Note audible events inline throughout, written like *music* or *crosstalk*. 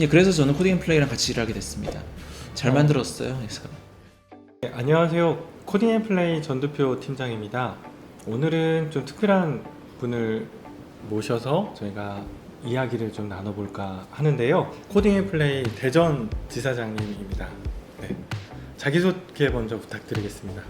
예, 그래서 저는 코딩 앤 플레이랑 같이 일하게 됐습니다. 잘 어. 만들었어요. 그래서 네, 안녕하세요. 코딩 앤 플레이 전두표 팀장입니다. 오늘은 좀 특별한 분을 모셔서 저희가 이야기를 좀 나눠볼까 하는데요. 코딩 앤 플레이 대전 지사장님입니다. 네. 자기소개 먼저 부탁드리겠습니다.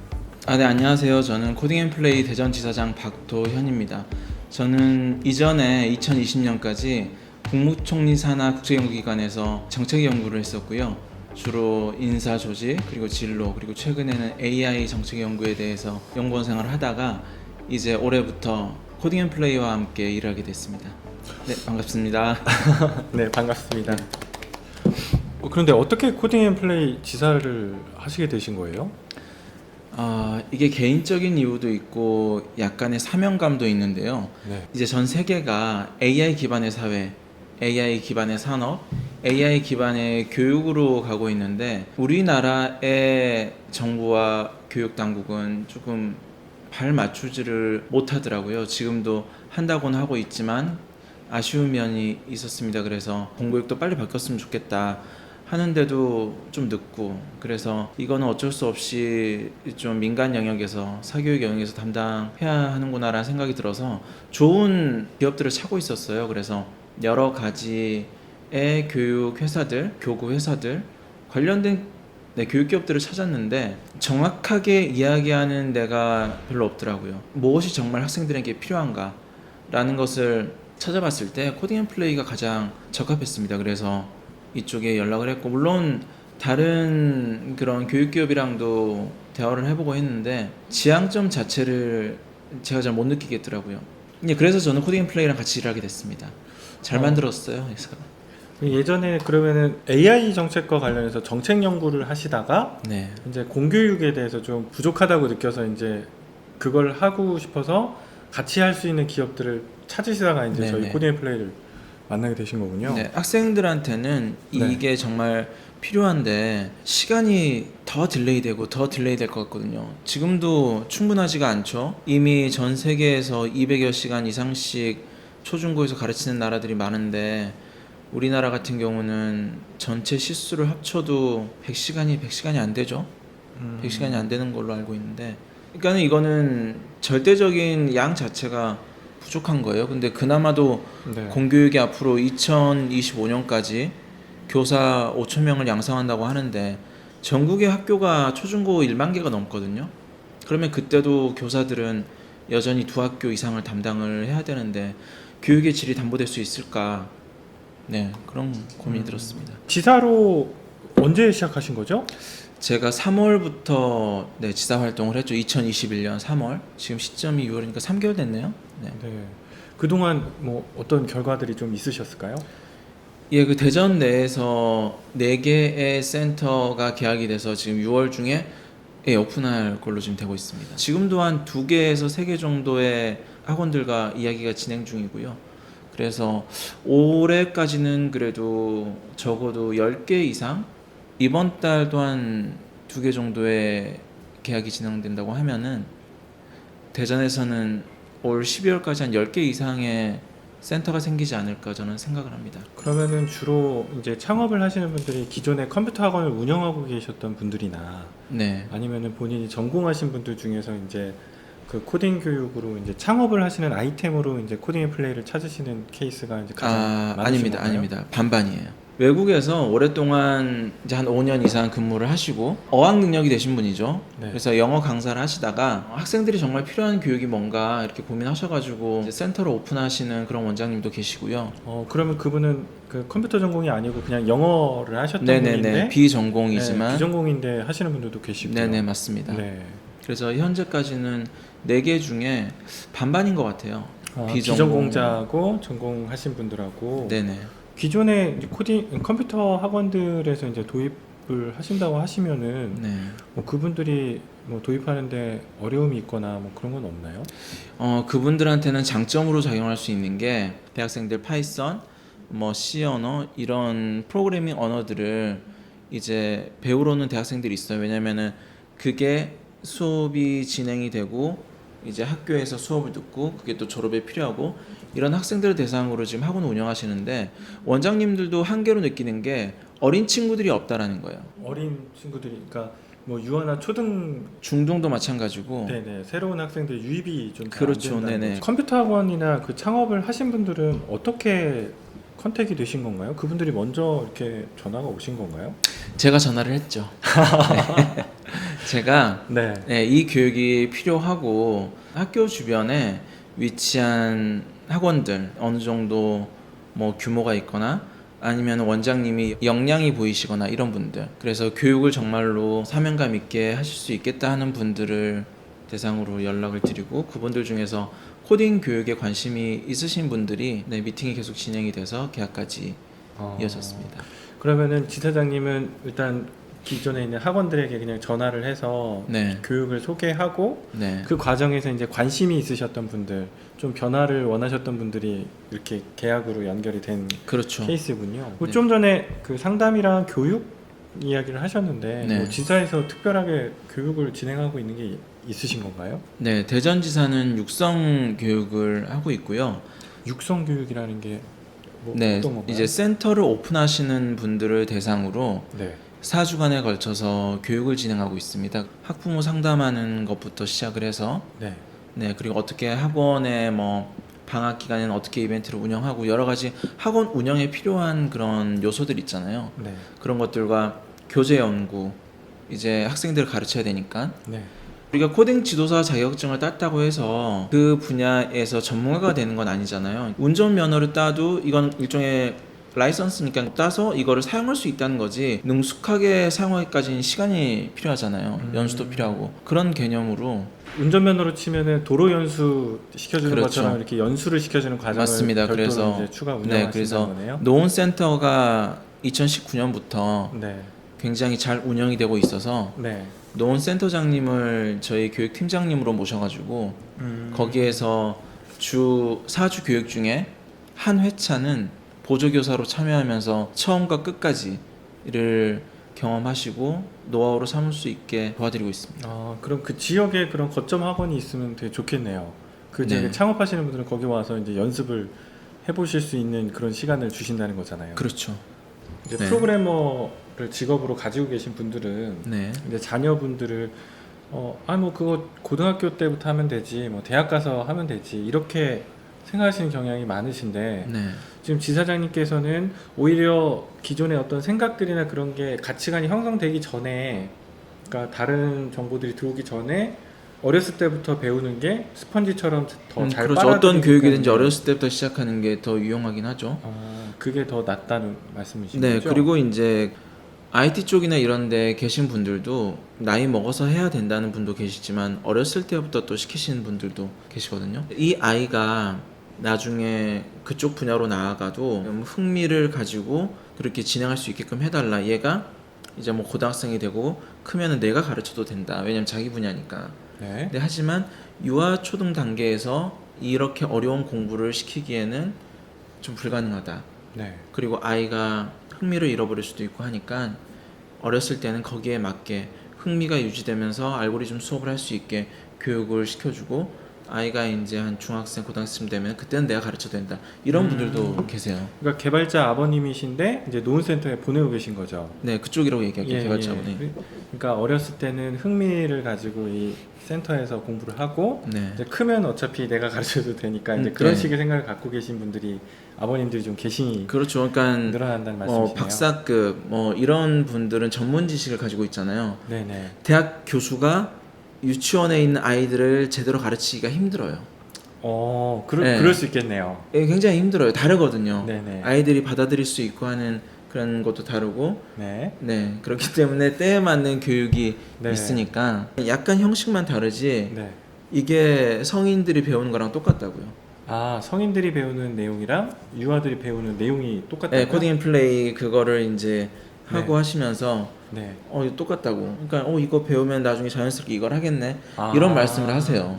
아, 네, 안녕하세요. 저는 코딩 앤 플레이 대전 지사장 박도현입니다. 저는 이전에 2020년까지 국무총리 산하 국제연구기관에서 정책 연구를 했었고요. 주로 인사 조직 그리고 진로 그리고 최근에는 AI 정책 연구에 대해서 연구원 생활을 하다가 이제 올해부터 코딩 앤 플레이와 함께 일하게 됐습니다. 네, 반갑습니다. *laughs* 네, 반갑습니다. 어, 그런데 어떻게 코딩 앤 플레이 지사를 하시게 되신 거예요? 아, 이게 개인적인 이유도 있고 약간의 사명감도 있는데요. 네. 이제 전 세계가 AI 기반의 사회, AI 기반의 산업, AI 기반의 교육으로 가고 있는데 우리나라의 정부와 교육 당국은 조금 발 맞추지를 못하더라고요. 지금도 한다고는 하고 있지만 아쉬운 면이 있었습니다. 그래서 공교육도 빨리 바뀌었으면 좋겠다. 하는데도 좀 늦고 그래서 이거는 어쩔 수 없이 좀 민간 영역에서 사교육 영역에서 담당해야 하는구나라는 생각이 들어서 좋은 기업들을 찾고 있었어요. 그래서 여러 가지의 교육 회사들, 교구 회사들 관련된 네, 교육 기업들을 찾았는데 정확하게 이야기하는 데가 별로 없더라고요. 무엇이 정말 학생들에게 필요한가라는 것을 찾아봤을 때 코딩 앤 플레이가 가장 적합했습니다. 그래서 이쪽에 연락을 했고 물론 다른 그런 교육 기업이랑도 대화를 해보고 했는데 지향점 자체를 제가 잘 못 느끼겠더라고요. 예, 그래서 저는 코딩 앤 플레이랑 같이 일하게 됐습니다. 잘 어. 만들었어요. 그래서 예전에 그러면은 AI 정책과 관련해서 정책 연구를 하시다가 네. 이제 공교육에 대해서 좀 부족하다고 느껴서 이제 그걸 하고 싶어서 같이 할 수 있는 기업들을 찾으시다가 이제 네, 저희 네. 코딩 플레이를 만나게 되신 거군요. 네, 학생들한테는 네. 이게 정말 필요한데 시간이 더 딜레이 되고 더 딜레이 될 것 같거든요. 지금도 충분하지가 않죠. 이미 전 세계에서 200여 시간 이상씩 초중고에서 가르치는 나라들이 많은데 우리나라 같은 경우는 전체 시수를 합쳐도 100시간이 100시간이 안 되죠. 음. 100시간이 안 되는 걸로 알고 있는데 그러니까 이거는 절대적인 양 자체가 부족한 거예요. 근데 그나마도 네. 공교육이 앞으로 2025년까지 교사 5천 명을 양성한다고 하는데 전국의 학교가 초중고 1만 개가 넘거든요. 그러면 그때도 교사들은 여전히 두 학교 이상을 담당을 해야 되는데 교육의 질이 담보될 수 있을까? 네, 그런 고민이 음. 들었습니다. 지사로 언제 시작하신 거죠? 제가 3월부터 네, 지사 활동을 했죠. 2021년 3월. 지금 시점이 6월이니까 3개월 됐네요. 네. 네. 그동안 뭐 어떤 결과들이 좀 있으셨을까요? 예, 그 대전 내에서 네 개의 센터가 계약이 돼서 지금 6월 중에 예, 오픈할 걸로 지금 되고 있습니다. 지금도 한 두 개에서 세 개 정도의 학원들과 이야기가 진행 중이고요. 그래서 올해까지는 그래도 적어도 10개 이상 이번 달도 한두 개 정도의 계약이 진행된다고 하면은 대전에서는 올 12월까지 한 10개 이상의 센터가 생기지 않을까 저는 생각을 합니다. 그러면은 주로 이제 창업을 하시는 분들이 기존에 컴퓨터 학원을 운영하고 계셨던 분들이나 네. 아니면은 본인이 전공하신 분들 중에서 이제 그 코딩 교육으로 이제 창업을 하시는 아이템으로 이제 코딩 플레이를 찾으시는 케이스가 이제 가장 아, 많으신 아닙니다. 건가요? 아닙니다. 반반이에요. 외국에서 오랫동안 이제 한 5년 이상 근무를 하시고 어학 능력이 되신 분이죠. 네. 그래서 영어 강사를 하시다가 학생들이 정말 필요한 교육이 뭔가 이렇게 고민하셔가지고 센터를 오픈하시는 그런 원장님도 계시고요. 어 그러면 그분은 그 컴퓨터 전공이 아니고 그냥 영어를 하셨던 네네네 분인데 비전공이지만 네, 비전공인데 하시는 분들도 계시고요. 네네 맞습니다. 네. 그래서 현재까지는 네개 중에 반반인 것 같아요. 아, 비전공. 비전공자하고 전공하신 분들하고 네네. 기존에 이제 코딩 컴퓨터 학원들에서 이제 도입을 하신다고 하시면은 네. 뭐 그분들이 뭐 도입하는데 어려움이 있거나 뭐 그런 건 없나요? 어, 그분들한테는 장점으로 작용할 수 있는 게 대학생들 파이썬, 뭐 C 언어 이런 프로그래밍 언어들을 이제 배우러는 대학생들이 있어요. 왜냐면은 그게 수업이 진행이 되고 이제 학교에서 수업을 듣고 그게 또 졸업에 필요하고 이런 학생들을 대상으로 지금 학원 운영하시는데 원장님들도 한계로 느끼는 게 어린 친구들이 없다라는 거예요. 어린 친구들이 그러니까 뭐 유아나 초등 중등도 마찬가지고 네네 새로운 학생들 유입이 좀잘 그렇죠, 네네. 컴퓨터 학원이나 그 창업을 하신 분들은 어떻게 컨택이 되신 건가요? 그분들이 먼저 이렇게 전화가 오신 건가요? 제가 전화를 했죠. *laughs* 네. 제가 네. 네, 이 교육이 필요하고 학교 주변에 위치한 학원들 어느 정도 뭐 규모가 있거나 아니면 원장님이 역량이 보이시거나 이런 분들 그래서 교육을 정말로 사명감 있게 하실 수 있겠다 하는 분들을 대상으로 연락을 드리고 그분들 중에서 코딩 교육에 관심이 있으신 분들이 네, 미팅이 계속 진행이 돼서 계약까지 어, 이어졌습니다. 그러면은 지사장님은 일단 기존에 있는 학원들에게 그냥 전화를 해서 네, 교육을 소개하고 네, 그 과정에서 이제 관심이 있으셨던 분들, 좀 변화를 원하셨던 분들이 이렇게 계약으로 연결이 된 그렇죠. 케이스군요. 네. 좀 전에 그 상담이랑 교육 이야기를 하셨는데 네. 뭐 지사에서 특별하게 교육을 진행하고 있는 게 있으신 건가요? 네, 대전지사는 육성 교육을 하고 있고요. 육성 교육이라는 게 뭐 네, 어떤 건가요? 이제 센터를 오픈하시는 분들을 대상으로 네. 4주간에 걸쳐서 교육을 진행하고 있습니다. 학부모 상담하는 것부터 시작을 해서 네. 네, 그리고 어떻게 학원에 뭐 방학 기간에는 어떻게 이벤트를 운영하고 여러 가지 학원 운영에 필요한 그런 요소들 있잖아요. 네. 그런 것들과 교재 연구 이제 학생들을 가르쳐야 되니까 네. 우리가 코딩 지도사 자격증을 땄다고 해서 그 분야에서 전문가가 되는 건 아니잖아요. 운전 면허를 따도 이건 일종의 라이선스니까 따서 이거를 사용할 수 있다는 거지 능숙하게 사용하기까지는 시간이 필요하잖아요. 음. 연수도 필요하고 그런 개념으로 운전면허로 치면은 도로 연수 시켜주는 그렇죠. 것처럼 이렇게 연수를 시켜주는 과정을 맞습니다. 별도로 그래서 이제 추가 네, 운영하신다는 그래서 거네요. 노원 센터가 2019년부터 네. 굉장히 잘 운영이 되고 있어서 네. 노원 센터장님을 저희 교육 팀장님으로 모셔가지고 음. 거기에서 주 4주 교육 중에 한 회차는 보조교사로 참여하면서 처음과 끝까지를 경험하시고 노하우로 삼을 수 있게 도와드리고 있습니다. 아, 그럼 그 지역에 그런 거점 학원이 있으면 되게 좋겠네요. 그 네. 창업하시는 분들은 거기 와서 이제 연습을 해보실 수 있는 그런 시간을 주신다는 거잖아요. 그렇죠. 이제 네. 프로그래머를 직업으로 가지고 계신 분들은 네. 이제 자녀분들을 어, 아 뭐 그거 고등학교 때부터 하면 되지, 뭐 대학 가서 하면 되지 이렇게 생각하시는 경향이 많으신데 네. 지금 지사장님께서는 오히려 기존의 어떤 생각들이나 그런 게 가치관이 형성되기 전에 그러니까 다른 정보들이 들어오기 전에 어렸을 때부터 배우는 게 스펀지처럼 더 음, 잘 그렇죠. 어떤 교육이든지 어렸을 때부터 시작하는 게 더 유용하긴 하죠. 아, 그게 더 낫다는 말씀이신 네. 거죠? 그리고 이제 IT 쪽이나 이런 데 계신 분들도 나이 먹어서 해야 된다는 분도 계시지만 어렸을 때부터 또 시키시는 분들도 계시거든요. 이 아이가 나중에 그쪽 분야로 나아가도 좀 흥미를 가지고 그렇게 진행할 수 있게끔 해달라. 얘가 이제 뭐 고등학생이 되고 크면은 내가 가르쳐도 된다. 왜냐면 자기 분야니까. 네. 네, 하지만 유아 초등 단계에서 이렇게 어려운 공부를 시키기에는 좀 불가능하다. 네. 그리고 아이가 흥미를 잃어버릴 수도 있고 하니까 어렸을 때는 거기에 맞게 흥미가 유지되면서 알고리즘 수업을 할 수 있게 교육을 시켜주고 아이가 이제 한 중학생 고등학생 되면 그때는 내가 가르쳐도 된다 이런 음. 분들도 계세요. 그러니까 개발자 아버님이신데 이제 노은센터에 보내고 계신 거죠. 네 그쪽이라고 얘기할게요 예, 개발자분이. 예. 그러니까 어렸을 때는 흥미를 가지고 이 센터에서 공부를 하고 네. 이제 크면 어차피 내가 가르쳐도 되니까 이제 음, 그런 네. 식의 생각을 갖고 계신 분들이 아버님들이 좀 계시 그렇죠. 그러니까 늘어난다는 뭐 말씀이시네요. 박사급 뭐 이런 분들은 전문 지식을 가지고 있잖아요. 네네. 대학 교수가 유치원에 있는 아이들을 제대로 가르치기가 힘들어요. 어, 그러, 네. 그럴 수 있겠네요. 예, 굉장히 힘들어요. 다르거든요. 네네. 아이들이 받아들일 수 있고 하는 그런 것도 다르고, 네. 네 그렇기 때문에 때에 맞는 교육이 네. 있으니까 약간 형식만 다르지 네. 이게 성인들이 배우는 거랑 똑같다고요. 아 성인들이 배우는 내용이랑 유아들이 배우는 내용이 똑같다고요? 네, 코딩 앤 플레이 그거를 이제 하고 네. 하시면서 네. 어 이거 똑같다고. 그러니까 어 이거 배우면 나중에 자연스럽게 이걸 하겠네 아. 이런 말씀을 하세요.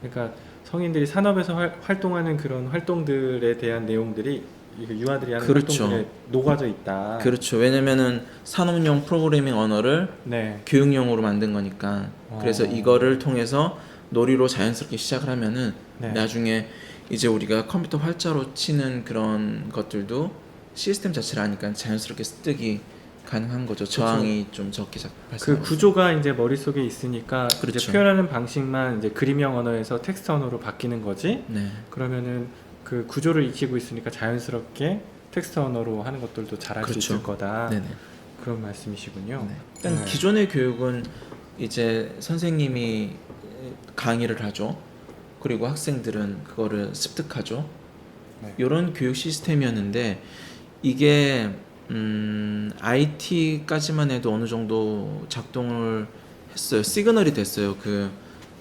그러니까 성인들이 산업에서 활, 활동하는 그런 활동들에 대한 내용들이 이거 유아들이 하는 그렇죠. 활동들에 녹아져 있다. 그렇죠. 왜냐면은 산업용 프로그래밍 언어를 네. 교육용으로 만든 거니까. 그래서 어. 이거를 통해서 놀이로 자연스럽게 시작을 하면은 네. 나중에 이제 우리가 컴퓨터 활자로 치는 그런 것들도 시스템 자체를 아니까 자연스럽게 습득이 가능한 거죠. 저항이 좀 적게 작- 그. 구조가 이제 머릿속에 있으니까 이제 그렇죠. 표현하는 방식만 이제 그림형 언어에서 텍스트 언어로 바뀌는 거지. 네. 그러면은 그 구조를 익히고 있으니까 자연스럽게 텍스트 언어로 하는 것들도 잘할 수 그렇죠. 있을 거다. 네네. 그런 말씀이시군요. 네. 일단 네. 기존의 교육은 이제 선생님이 강의를 하죠. 그리고 학생들은 그거를 습득하죠. 네. 이런 교육 시스템이었는데 이게 음, IT까지만 해도 어느 정도 작동을 했어요. 시그널이 됐어요. 그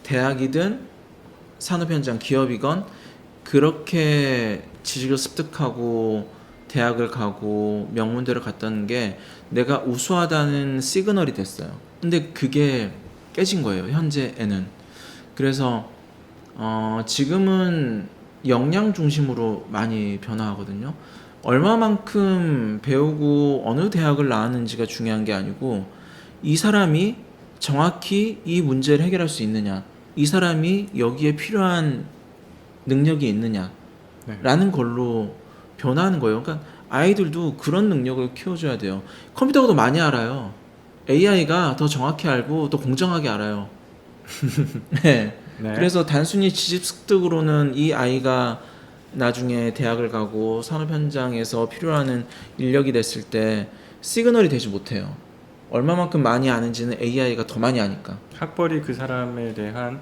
대학이든 산업 현장 기업이건 그렇게 지식을 습득하고 대학을 가고 명문대를 갔다는 게 내가 우수하다는 시그널이 됐어요. 근데 그게 깨진 거예요. 현재에는. 그래서 어, 지금은 역량 중심으로 많이 변화하거든요. 얼마만큼 배우고 어느 대학을 나왔는지가 중요한 게 아니고 이 사람이 정확히 이 문제를 해결할 수 있느냐, 이 사람이 여기에 필요한 능력이 있느냐, 네. 라는 걸로 변화하는 거예요. 그러니까 아이들도 그런 능력을 키워줘야 돼요. 컴퓨터가 더 많이 알아요. AI가 더 정확히 알고 더 공정하게 알아요. *laughs* 네. 네. 그래서 단순히 지식 습득으로는 이 아이가 나중에 대학을 가고 산업 현장에서 필요하는 인력이 됐을 때 시그널이 되지 못해요. 얼마만큼 많이 아는지는 AI가 더 많이 아니까. 학벌이 그 사람에 대한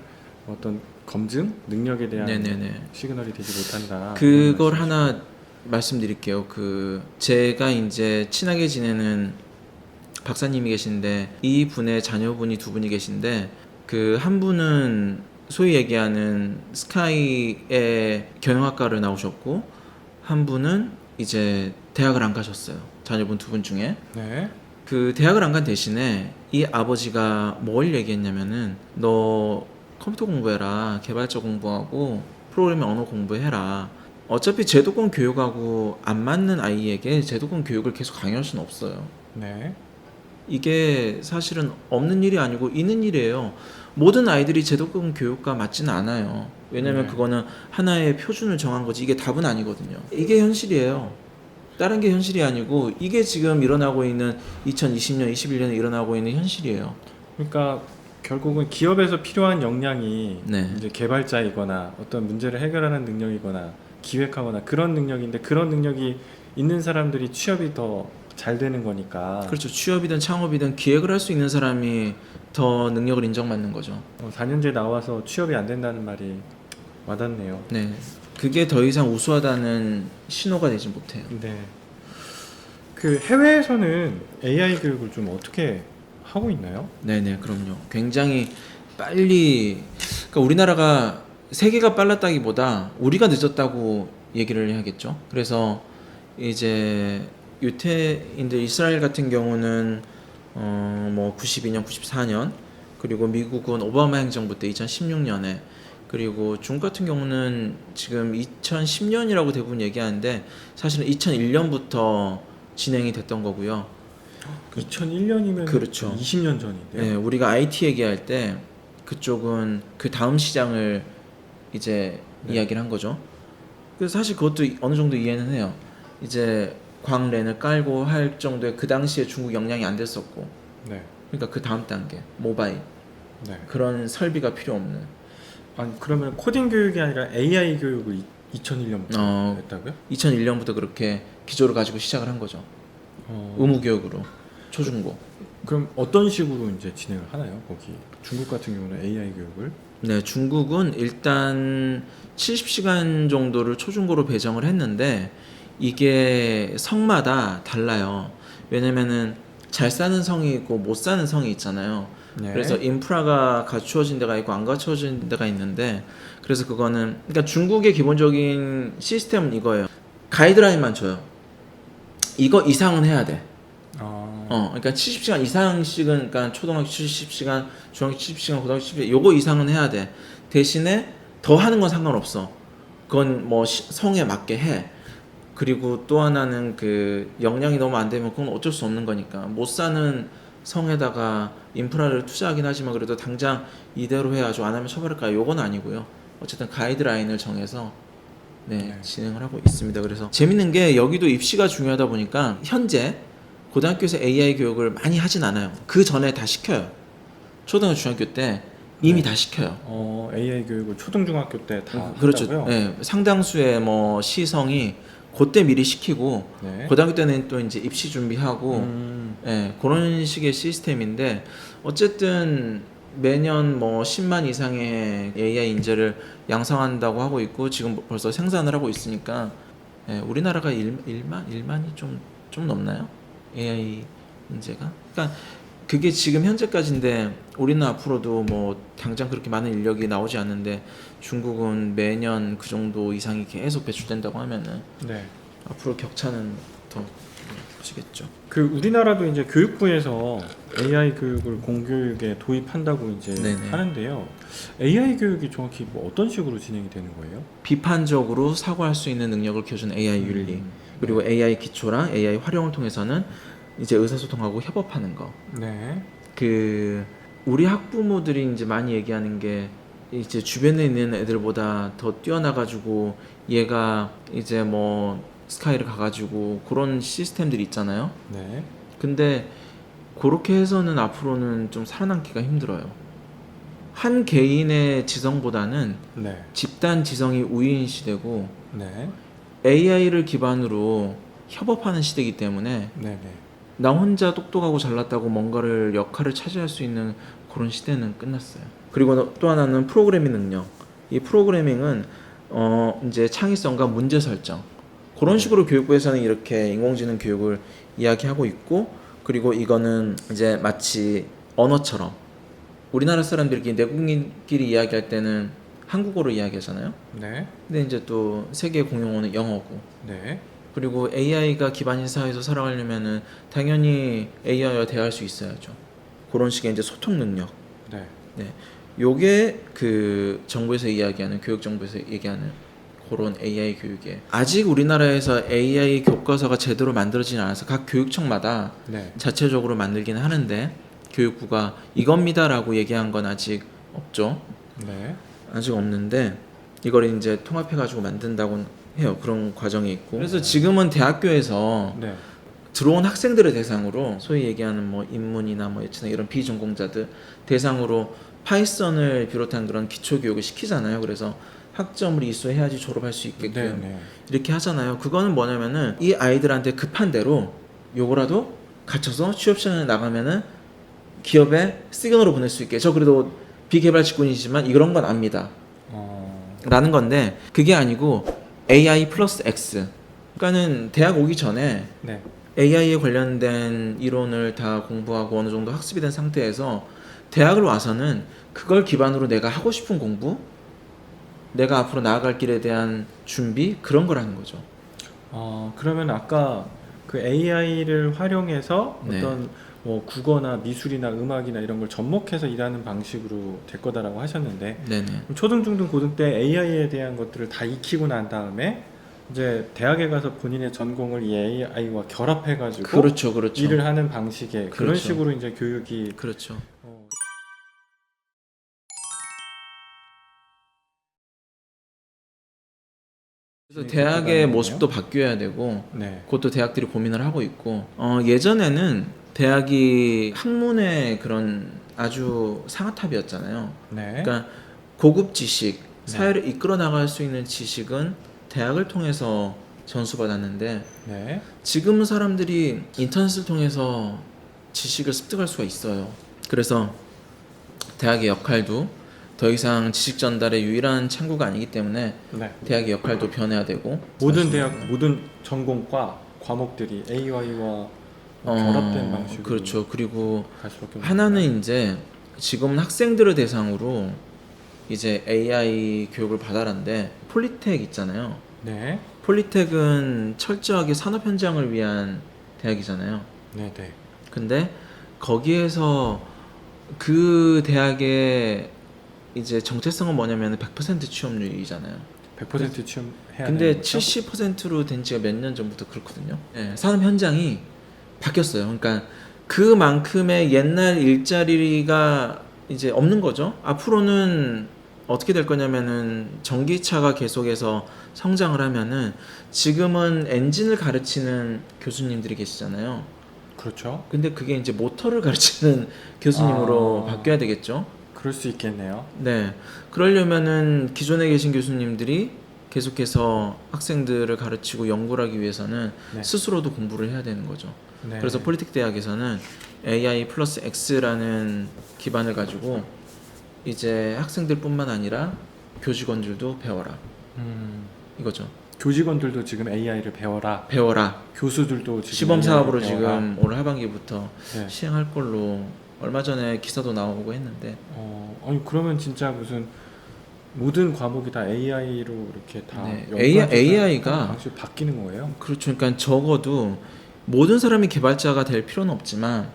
어떤 검증 능력에 대한 네네네. 시그널이 되지 못한다. 그걸. 하나 말씀드릴게요. 그 제가 이제 친하게 지내는 박사님이 계신데 이 분의 자녀분이 두 분이 계신데 그 한 분은 소위 얘기하는 스카이의 경영학과를 나오셨고 한 분은 이제 대학을 안 가셨어요. 자녀분 두 분 중에 네. 그 대학을 안 간 대신에 이 아버지가 뭘 얘기했냐면은 너 컴퓨터 공부해라 개발자 공부하고 프로그래밍 언어 공부해라 어차피 제도권 교육하고 안 맞는 아이에게 제도권 교육을 계속 강요할 수는 없어요 네. 이게 사실은 없는 일이 아니고 있는 일이에요 모든 아이들이 제도권 교육과 맞지는 않아요 왜냐면 네. 그거는 하나의 표준을 정한 거지 이게 답은 아니거든요 이게 현실이에요 다른 게 현실이 아니고 이게 지금 일어나고 있는 2020년, 21년에 일어나고 있는 현실이에요. 그러니까 결국은 기업에서 필요한 역량이 네. 이제 개발자이거나 어떤 문제를 해결하는 능력이거나 기획하거나 그런 능력인데 그런 능력이 있는 사람들이 취업이 더 잘 되는 거니까 그렇죠. 취업이든 창업이든 기획을 할 수 있는 사람이 더 능력을 인정받는 거죠. 어, 4년제 나와서 취업이 안 된다는 말이 와닿네요. 네. 그게 더 이상 우수하다는 신호가 되지 못해요. 네. 그 해외에서는 AI 교육을 좀 어떻게 하고 있나요? 네네, 그럼요. 굉장히 빨리, 그러니까 우리나라가 세계가 빨랐다기보다 우리가 늦었다고 얘기를 해야겠죠. 그래서 이제 유태인들 이스라엘 같은 경우는 어 뭐 92년, 94년 그리고 미국은 오바마 행정부 때 2016년에 그리고 중국 같은 경우는 지금 2010년이라고 대부분 얘기하는데 사실은 2001년부터 진행이 됐던 거고요. 2001년이면 그렇죠. 20년 전인데요. 네, 우리가 IT 얘기할 때 그쪽은 그 다음 시장을 이제 네. 이야기를 한 거죠. 그래서 사실 그것도 어느 정도 이해는 해요. 이제 광랜을 깔고 할 정도의 그 당시에 중국 역량이 안 됐었고, 네. 그러니까 그 다음 단계 모바일 네. 그런 설비가 필요 없는. 아니 그러면 코딩 교육이 아니라 AI 교육을 2001년부터 어. 했다고요? 2001년부터 그렇게 기조를 가지고 시작을 한 거죠. 어. 의무 교육으로 초중고. 그럼 어떤 식으로 이제 진행을 하나요? 거기 중국 같은 경우는 AI 교육을 네, 중국은 일단 70시간 정도를 초중고로 배정을 했는데 이게 성마다 달라요. 왜냐면은 잘 사는 성이 있고 못 사는 성이 있잖아요. 네. 그래서 인프라가 갖추어진 데가 있고 안 갖추어진 데가 있는데 그래서 그거는 그러니까 중국의 기본적인 시스템은 이거예요. 가이드라인만 줘요. 이거 이상은 해야 돼. 아, 어, 그러니까 70시간 이상씩은 그러니까 초등학교 70시간, 중학교 70시간, 고등학교 70시간 요거 이상은 해야 돼. 대신에 더 하는 건 상관없어. 그건 뭐 시- 성에 맞게 해. 그리고 또 하나는 그 역량이 너무 안 되면 그건 어쩔 수 없는 거니까 못 사는 성에다가 인프라를 투자하긴 하지만 그래도 당장 이대로 해야죠. 안 하면 처벌할까? 요건 아니고요. 어쨌든 가이드라인을 정해서 네, 네. 진행을 하고 있습니다. 그래서 재밌는 게 여기도 입시가 중요하다 보니까 현재 고등학교에서 AI 교육을 많이 하진 않아요. 그 전에 다 시켜요. 초등학교 중학교 때 이미 네. 다 시켜요. 어, AI 교육을 초등 중학교 때 다 그렇죠. 한다고요? 네, 상당수의 뭐 시성이 그때 미리 시키고 네. 고등학교 때는 또 이제 입시 준비하고 음, 예, 그런 식의 시스템인데 어쨌든 매년 뭐 10만 이상의 AI 인재를 양성한다고 하고 있고 지금 벌써 생산을 하고 있으니까 예, 우리나라가 1, 1만 1만이 좀 좀 넘나요? AI 인재가? 그러니까 그게 지금 현재까지인데 우리는 앞으로도 뭐 당장 그렇게 많은 인력이 나오지 않는데 중국은 매년 그 정도 이상이 계속 배출된다고 하면은 네. 앞으로 격차는 더 커지겠죠. 그 우리나라도 이제 교육부에서 AI 교육을 공교육에 도입한다고 이제 네네. 하는데요. AI 교육이 정확히 뭐 어떤 식으로 진행이 되는 거예요? 비판적으로 사고할 수 있는 능력을 키워주는 AI 윤리 음, 그리고 AI 기초랑 AI 활용을 통해서는 이제 의사소통하고 협업하는 거. 네. 그 우리 학부모들이 이제 많이 얘기하는 게 이제 주변에 있는 애들보다 더 뛰어나가지고 얘가 이제 뭐 스카이를 가가지고 그런 시스템들이 있잖아요. 네. 근데 그렇게 해서는 앞으로는 좀 살아남기가 힘들어요. 한 개인의 지성보다는 네. 집단 지성이 우위인 시대고 네. AI를 기반으로 협업하는 시대이기 때문에 네. 네. 나 혼자 똑똑하고 잘났다고 뭔가를 역할을 차지할 수 있는 그런 시대는 끝났어요. 그리고 또 하나는 프로그래밍 능력. 이 프로그래밍은 어 이제 창의성과 문제 설정 그런 식으로 교육부에서는 이렇게 인공지능 교육을 이야기하고 있고 그리고 이거는 이제 마치 언어처럼 우리나라 사람들끼리 내국인끼리 이야기할 때는 한국어로 이야기하잖아요. 네. 근데 이제 또 세계 공용어는 영어고 네. 그리고 AI가 기반인 사회에서 살아가려면은 당연히 AI와 대화할 수 있어야죠. 그런 식의 이제 소통 능력. 네. 네. 요게 그 정부에서 이야기하는 교육 정부에서 얘기하는 그런 AI 교육에 아직 우리나라에서 AI 교과서가 제대로 만들어지지 않아서 각 교육청마다 네. 자체적으로 만들기는 하는데 교육부가 이겁니다라고 얘기한 건 아직 없죠. 네. 아직 없는데 이걸 이제 통합해 가지고 만든다고 해요. 그런 과정이 있고. 그래서 지금은 대학교에서 네. 들어온 학생들을 대상으로 소위 얘기하는 뭐 인문이나 뭐 예체능 이런 비전공자들 대상으로 파이썬을 비롯한 그런 기초 교육을 시키잖아요. 그래서 학점을 이수해야지 졸업할 수 있게끔 네. 네. 이렇게 하잖아요. 그거는 뭐냐면은 이 아이들한테 급한 대로 요거라도 갖춰서 취업 시장에 나가면은 기업에 시그널을 보낼 수 있게. 저 그래도 비개발 직군이지만 이런 건 압니다. 어. 라는 건데 그게 아니고 AI 플러스 X. 그러니까는 대학 오기 전에 네. AI에 관련된 이론을 다 공부하고 어느 정도 학습이 된 상태에서 대학을 와서는 그걸 기반으로 내가 하고 싶은 공부, 내가 앞으로 나아갈 길에 대한 준비 그런 걸 하는 거죠. 어, 그러면 아까 그 AI를 활용해서 네. 어떤 뭐 국어나 미술이나 음악이나 이런 걸 접목해서 일하는 방식으로 될 거다라고 하셨는데 네네. 초등, 중등, 고등 때 AI에 대한 것들을 다 익히고 난 다음에 이제 대학에 가서 본인의 전공을 이 AI와 결합해 가지고 그렇죠, 그렇죠. 일을 하는 방식의 그런 그렇죠. 식으로 이제 교육이 그렇죠. 어, 그래서 네, 대학의 모습도 바뀌어야 되고 네. 그것도 대학들이 고민을 하고 있고 어, 예전에는 대학이 학문의 그런 아주 상아탑이었잖아요. 네. 그러니까 고급 지식, 네. 사회를 이끌어 나갈 수 있는 지식은 대학을 통해서 전수받았는데 네. 지금은 사람들이 인터넷을 통해서 지식을 습득할 수가 있어요. 그래서 대학의 역할도 더 이상 지식 전달의 유일한 창구가 아니기 때문에 네. 대학의 역할도 변해야 되고 모든 대학 모든 전공과 과목들이 AI와 어, 결합된 방식으로 그렇죠. 그리고 갈 수밖에 없는 하나는 이제 지금은 학생들을 대상으로 이제 AI 교육을 받아라는데 폴리텍 있잖아요. 네. 폴리텍은 철저하게 산업 현장을 위한 대학이잖아요. 네, 네. 근데 거기에서 그 대학의 이제 정체성은 뭐냐면 100% 취업률이잖아요. 100% 취업해야 근데 되는 거죠? 70%로 된 지가 몇 년 전부터 그렇거든요. 예, 산업 현장이 바뀌었어요. 그러니까 그만큼의 옛날 일자리가 이제 없는 거죠. 앞으로는 어떻게 될 거냐면은 전기차가 계속해서 성장을 하면은 지금은 엔진을 가르치는 교수님들이 계시잖아요. 그렇죠. 근데 그게 이제 모터를 가르치는 교수님으로 아. 바뀌어야 되겠죠. 그럴 수 있겠네요. 네. 그러려면은 기존에 계신 교수님들이 계속해서 학생들을 가르치고 연구를 하기 위해서는 네. 스스로도 공부를 해야 되는 거죠. 네. 그래서 폴리텍 대학에서는 AI 플러스 X라는 기반을 가지고 이제 학생들뿐만 아니라 교직원들도 배워라 음, 이거죠. 교직원들도 지금 AI를 배워라. 배워라. 교수들도 지금 시범 사업으로 배워라. 지금 올 하반기부터 네. 시행할 걸로 얼마 전에 기사도 나오고 했는데 어, 아니 그러면 진짜 무슨 모든 과목이 다 AI로 이렇게 다 네, AI 가 방식 바뀌는 거예요? 그렇죠. 그러니까 적어도 모든 사람이 개발자가 될 필요는 없지만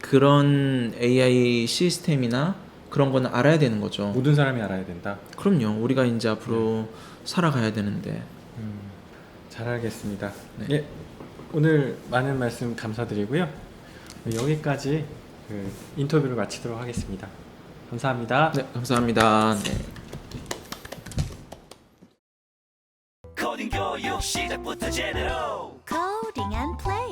그런 AI 시스템이나 그런 거는 알아야 되는 거죠. 모든 사람이 알아야 된다. 그럼요. 우리가 이제 앞으로 살아가야 되는데. 음, 잘 알겠습니다. 네. 예, 오늘 많은 말씀 감사드리고요. 여기까지 그 인터뷰를 마치도록 하겠습니다. 감사합니다. 네, 감사합니다. 네. 코딩 교육 시작부터 제대로 Coding and play.